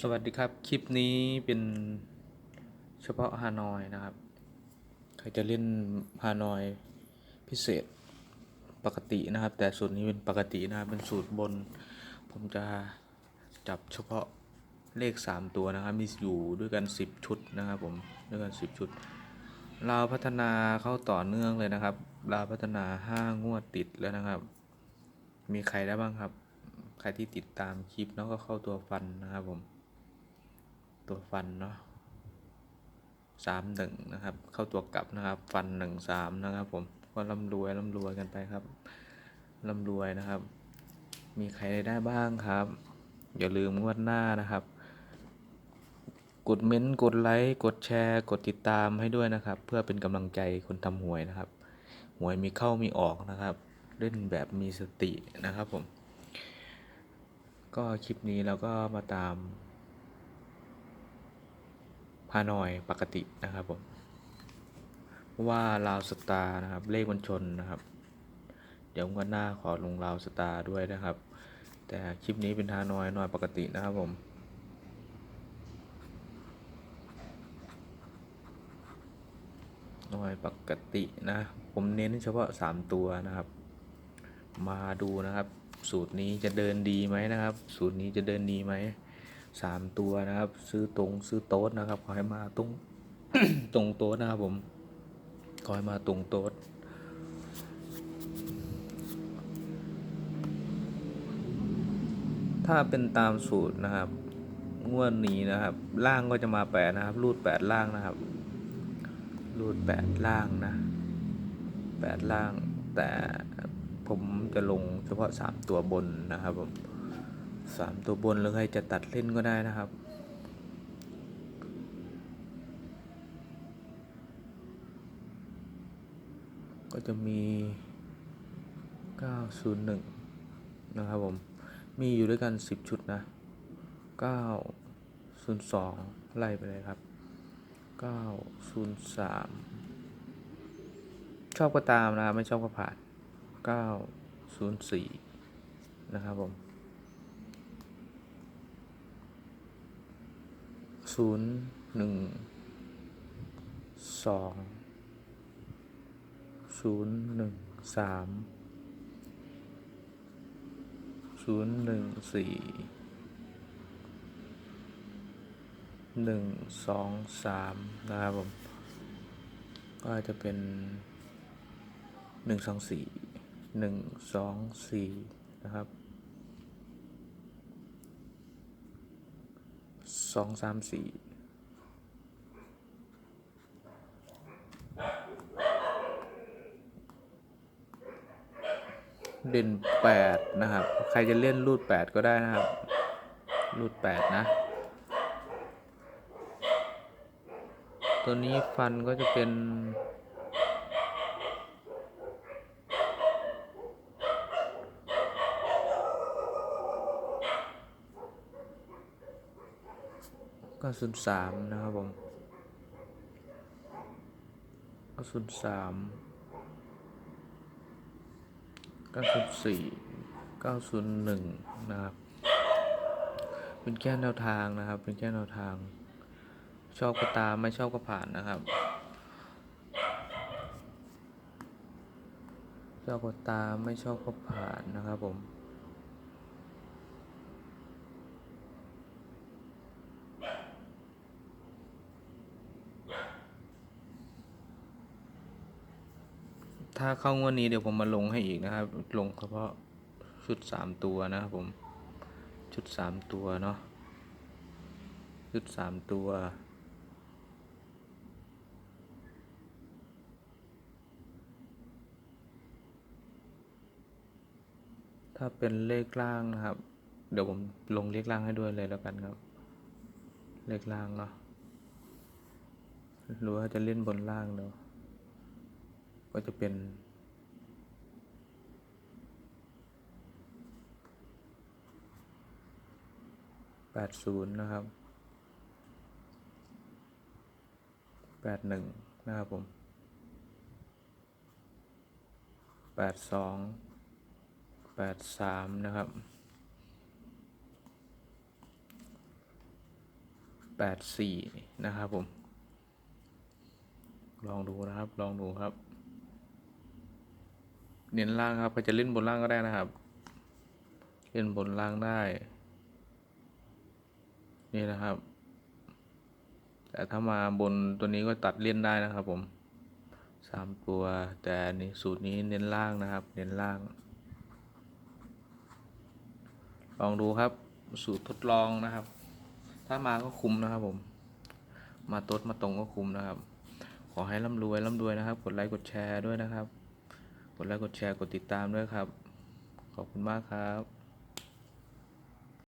สวัสดีครับ คลิปนี้เป็นเฉพาะฮานอยนะครับ ใครจะเล่นฮานอยพิเศษปกตินะครับ แต่สูตรนี้เป็นปกตินะครับเป็นสูตรบน ผมจะจับเฉพาะเลข 3 ตัวนะครับ มีอยู่ด้วยกัน 10 ชุดนะครับผมด้วยกัน 10 ชุดเราวพัฒนาเข้าต่อเนื่องเลยนะครับเราวพัฒนา 5 งวดติดแล้วนะครับ มีใครได้บ้างครับ ใครที่ติดตามคลิปแล้วก็เข้าตัวฟันนะครับผม ตัวฟันเนาะสามหนึ่งนะครับ เข้าตัวกลับนะครับ ฟันหนึ่งสามนะครับ ผมก็ร่ำรวยร่ำรวยกันไปครับร่ำรวยนะครับ มีใครได้บ้างครับ อย่าลืมงวดหน้านะครับ กดเม้นต์กดไลค์กดแชร์ กดติดตามให้ด้วยนะครับ เพื่อเป็นกำลังใจคนทำหวยนะครับ หวยมีเข้ามีออกนะครับเล่นแบบมีสตินะครับผม ก็คลิปนี้เราก็มาตาม ฮานอยปกตินะครับผมเพราะว่าลาวสตาร์นะครับเลขมันชนนะครับ เดี๋ยววันหน้าขอลงลาวสตาร์ด้วยนะครับ แต่คลิปนี้เป็นฮานอยหน่อยปกตินะครับผมหน่อยปกตินะ ผมเน้นเฉพาะ 3 ตัวนะครับ มาดูนะครับ สูตรนี้จะเดินดีไหมนะครับ สูตรนี้จะเดินดีไหม สามตัวนะครับ ซื้อตรงซื้อโต๊ดนะครับ ขอให้มาตรงตรงโต๊ดนะครับผม ขอให้มาตรงโต๊ดถ้าเป็นตามสูตรนะครับ งวดนี้นะครับ ล่างก็จะมาแปดนะครับ รูดแปดล่างนะครับ รูดแปดล่างนะแปดล่างแต่ผมจะลงเฉพาะสามตัวบนนะครับผม สามตัวบนหรือใครจะตัดเล่นก็ได้นะครับ ก็จะมี 901 นะครับผม มีอยู่ด้วยกัน 10 ชุดนะ 902 ไล่ไปเลยครับ 903 ชอบก็ตามนะไม่ชอบก็ผ่าน 904 นะครับผม ศูนย์หนึ่งสองศูนย์หนึ่งสามศูนย์หนึ่งสี่หนึ่งสองสามนะครับผม ก็จะเป็นหนึ่งสองสี่หนึ่งสองสี่นะครับ สองสามสี่เด่นแปดนะครับ ใครจะเล่นรูดแปดก็ได้นะครับ รูดแปดนะ ตัวนี้ฟันก็จะเป็น ก็ศูนย์สามนะครับผมก็ศูนย์สามเก้าศูนย์สี่เก้าศูนย์หนึ่งนะครับ เป็นแค่แนวทางนะครับ เป็นแค่แนวทาง ชอบก็ตามไม่ชอบก็ผ่านนะครับ ชอบก็ตามไม่ชอบก็ผ่านนะครับผม ถ้าเข้างวดนี้เดี๋ยวผมมาลงให้อีกนะครับ ลงเฉพาะชุดสามตัวนะครับผม ชุดสามตัวเนาะ ชุดสามตัวถ้าเป็นเลขล่างนะครับ เดี๋ยวผมลงเลขล่างให้ด้วยเลยแล้วกันครับ เลขล่างเนาะหรือว่าจะเล่นบนล่างเนาะ ก็จะเป็น แปดศูนย์นะครับ แปดหนึ่งนะครับผม แปดสอง แปดสามนะครับ แปดสี่นะครับผมลองดูนะครับ ลองดูครับ เน้นล่างครับใครจะเล่นบนล่างก็ได้นะครับ เล่นบนล่างได้ นี่นะครับ แต่ถ้ามาบนตัวนี้ก็ตัดเล่นได้นะครับ ผมสามตัว แต่นนี่สูตรนี้เน้นล่างนะครับ เน้นล่าง ลองดูครับ สูตรทดลองนะครับ ถ้ามาก็คุ้มนะครับผม มาตดมาตรงก็คุ้มนะครับ ขอให้ร่ำรวยร่ำรวยนะครับ กดไลค์กดแชร์ด้วยนะครับ กดไลค์กดแชร์กดติดตามด้วยครับ ขอบคุณมากครับ